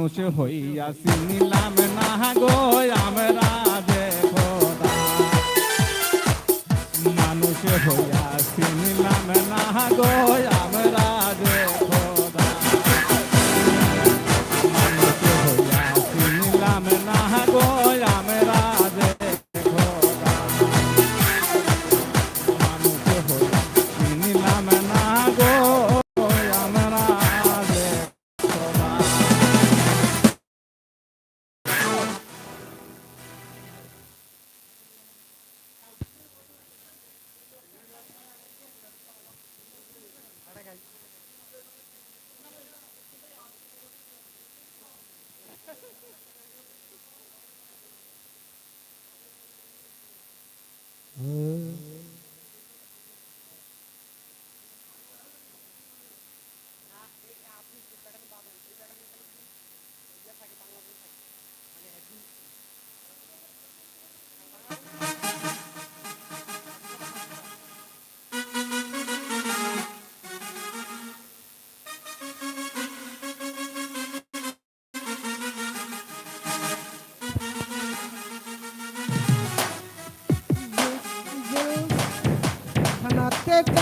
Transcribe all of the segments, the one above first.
মানুষ হইয়াছি নিলাম না গো আমরা দেবতা মানুষ হইয়াছি নিলাম না গোয়া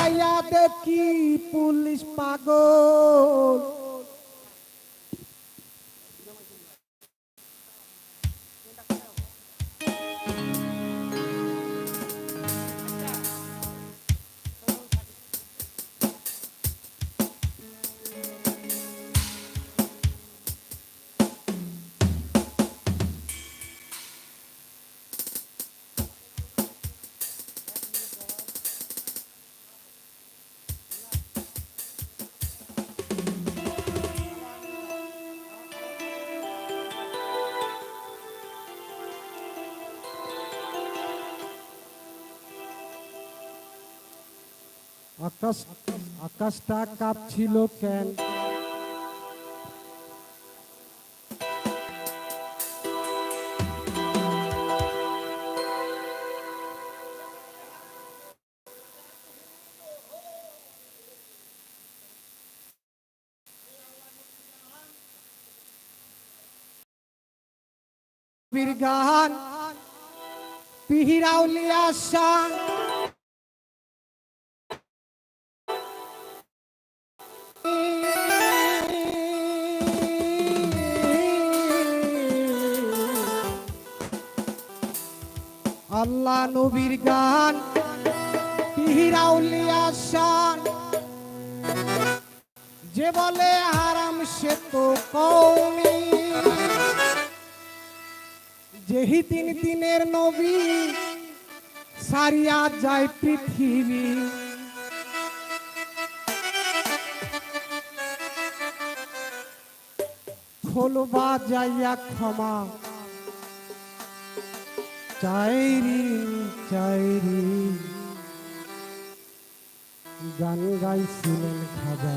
যাইয়া দেখি পুলিশ পাগল। আকাশ আকাশটা কাঁপছিল কেন? গান পিহিরাউলিয়া শান নবীর গান। পিহিরাউলিয়া শান যে বলে হারাম সে তো কৌমি যেহি তিন দিনের নবী, সারিয়া যায় পৃথিবী। খোলবা যাইয়া ক্ষমা চাইরি চাইরি। গান গাইছিলেন খাজা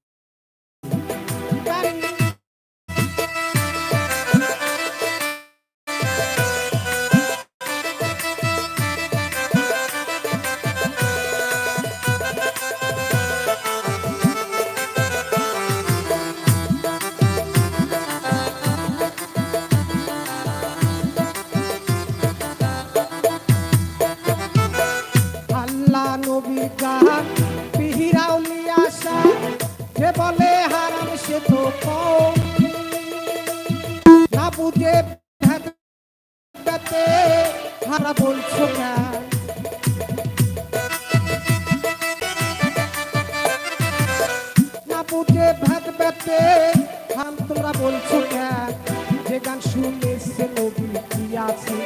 না ভাগ ব্যাপে বেতে তোমরা বলছো কেন যে গান শুনেছে নবী কি আছে?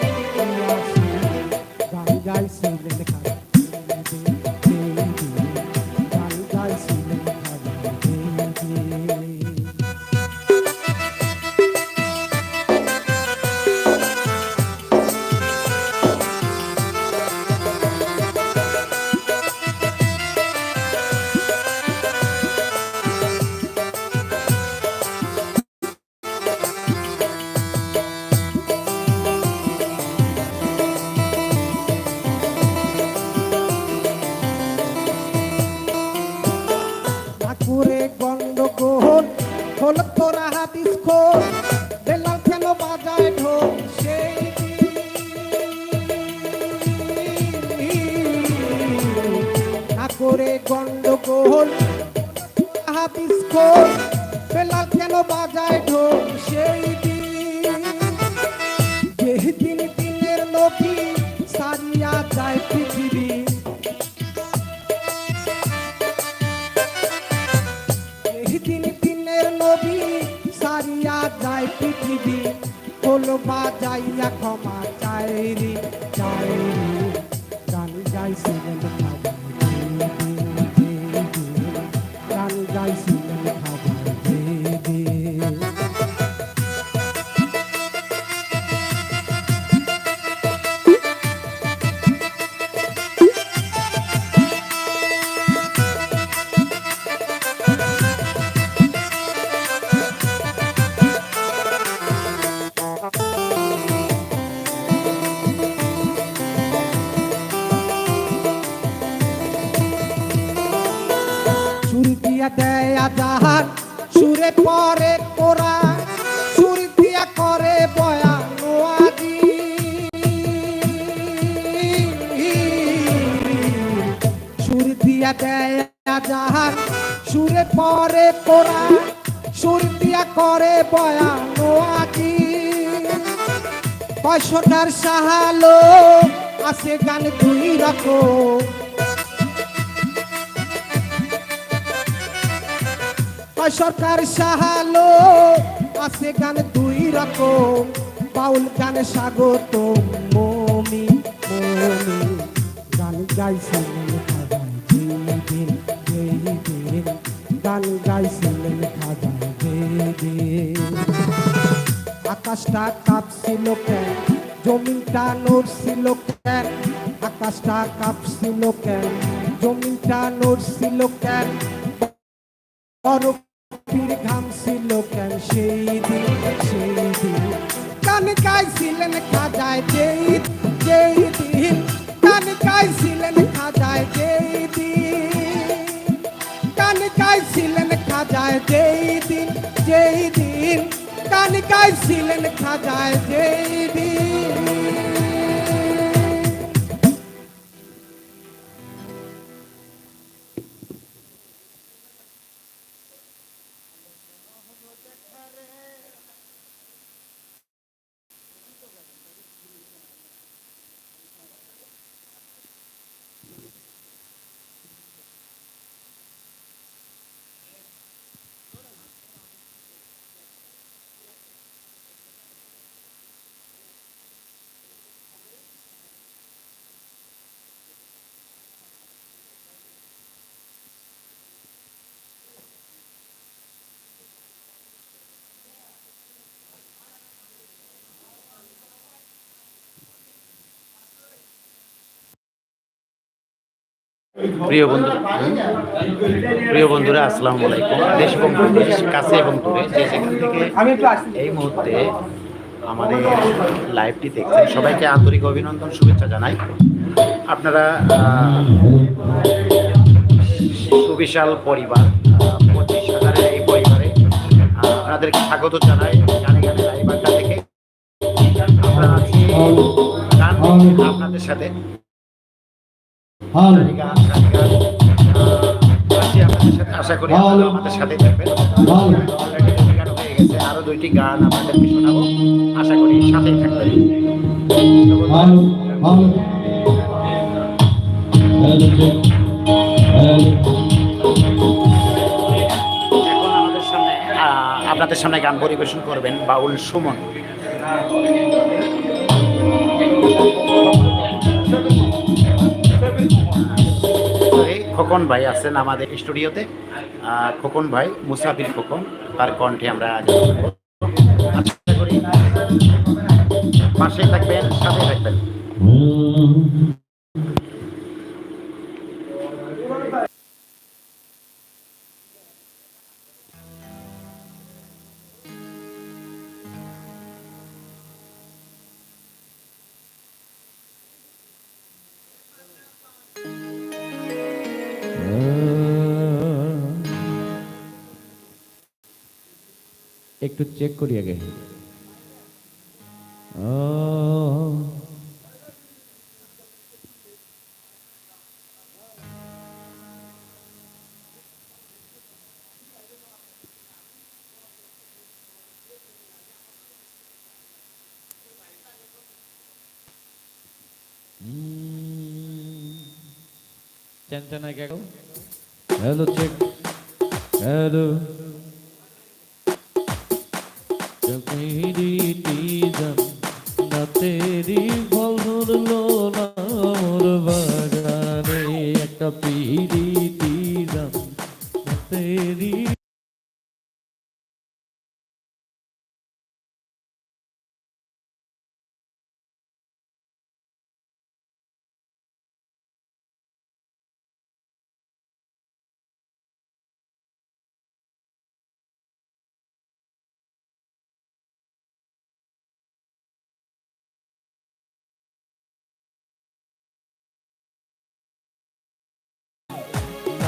গান গাইছিলেন বাজায় কয়শোটার সাহালো আছে গান দুই কয় সরকার সাহালো আছে গান দুই রকম বাউল গান স্বাগত মমি মমি। গান গাইছিলেন খাজান গান গাইছিলেন খাজান দিন আকাশটা কাঁপছিল কেন? জমিনটা নড়ছিল কেন? আকাশটা কাঁপছিল কেন? জমিনটা নড়ছিল কেন? বরফির ঘাম ছিল কেন? সেই দিন সেই দিন। গান গাইছিলেন খাজায় যেই যেই দিন। গান গাইছিলেন খাজায় যেই দিন। গান গাইছিলেন খাজায় যেই দিন যেই দিন। গান গাইছিলেন খাজায় যেই প্রিয় বন্ধু, প্রিয় বন্ধুরা, আসসালামু আলাইকুম। দেশ এবং কাছে এবং দূরে যে যেখান থেকে এই মুহূর্তে আমাদের লাইভটি দেখছেন, সবাইকে আন্তরিক অভিনন্দন, শুভেচ্ছা জানাই। আপনারা সুবিশাল পরিবার পঁচিশ হাজারের এই পরিবারে আপনাদেরকে স্বাগত জানাই, গানে গানে লাইভ আড্ডা থেকে আমরা আছি গান আপনাদের সাথে। আশা করি আমাদের গান হয়ে গেছে দুইটি গান আশা করি সাথেই এখন আমাদের সামনে আপনাদের সামনে গান পরিবেশন করবেন বাউল সুমন। খোকন ভাই আছেন আমাদের স্টুডিওতে। খোকন ভাই, মুসাফির খোকন, তার কণ্ঠে আমরা আজ পাশে থাকবেন, সাথে থাকবেন। একটু চেক করি আগে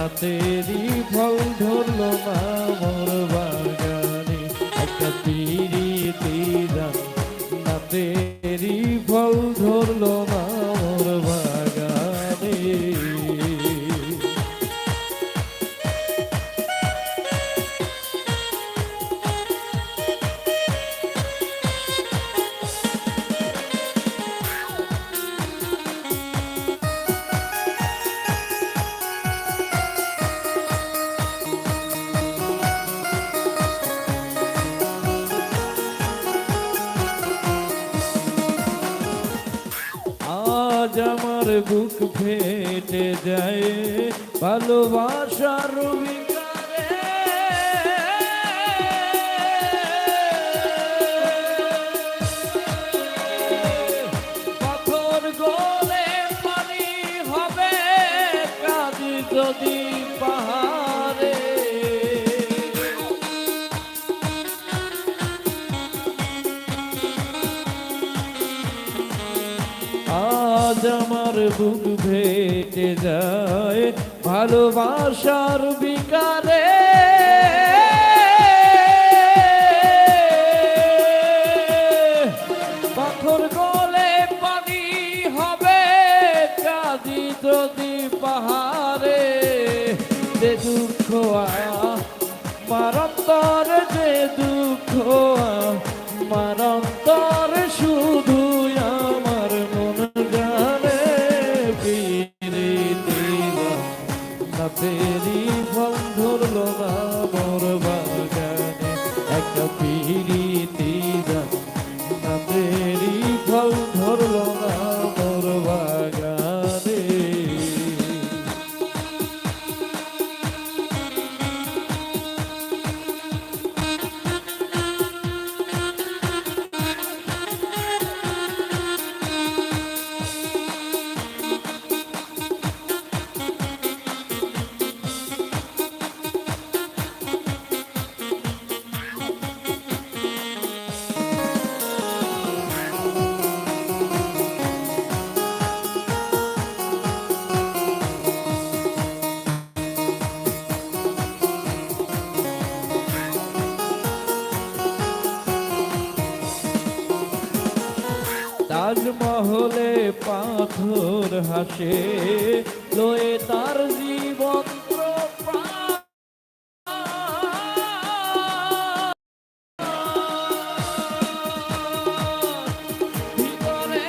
রাতেরই ফল ধরল না মোর বাগানে। একটা তিরি তিরা রাতেরই ফল ধরল বুক ফেটে যায়। ভালোবাসার বিকারে বুক ভেটে যায় ভালোবাসার বিকারে হাসে লয়ে তার জীবন ভিতরে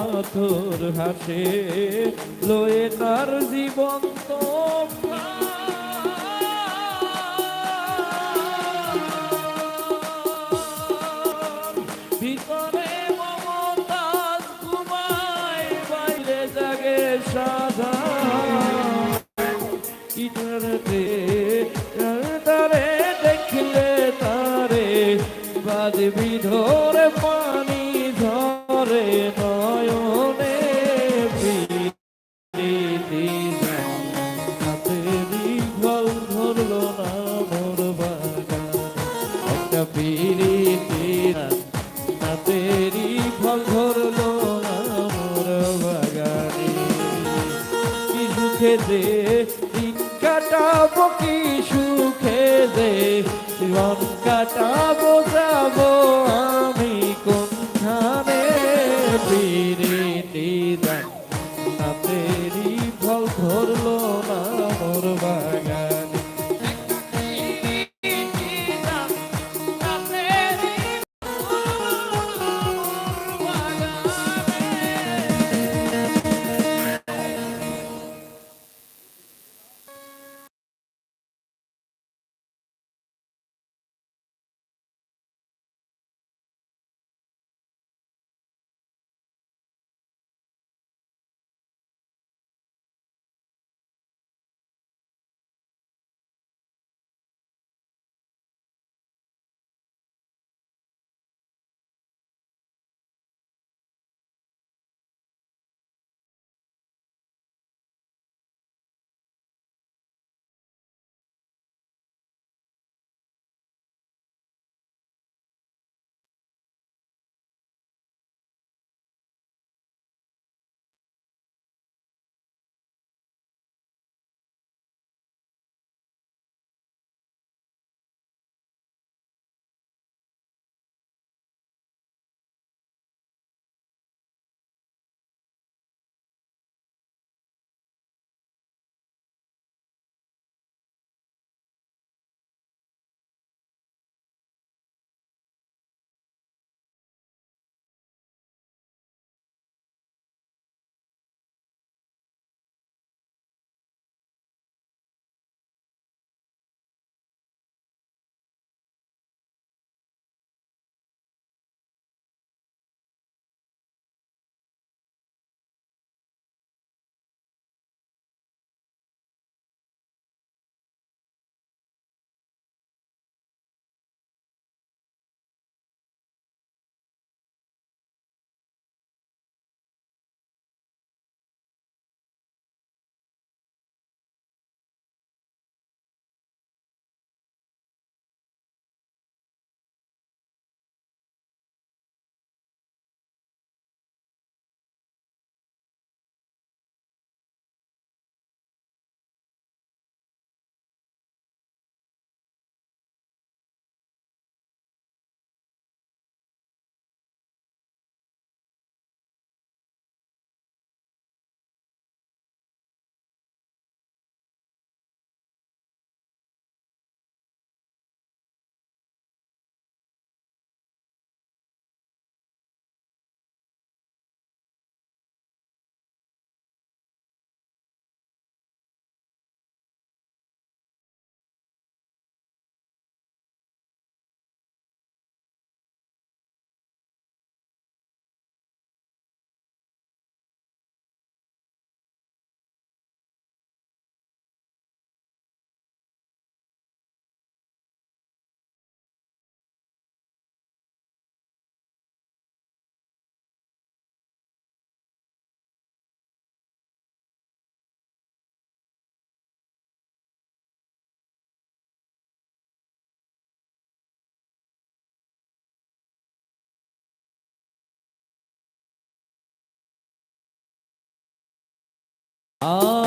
পাথর হাসে লয়ে তার জীবন্ত প্রাণ। ভিতরে জাগে তারে দেখলে তারে বাজবি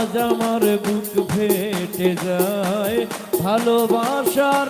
আজ আমার বুক ফেটে যায়। ভালোবাসার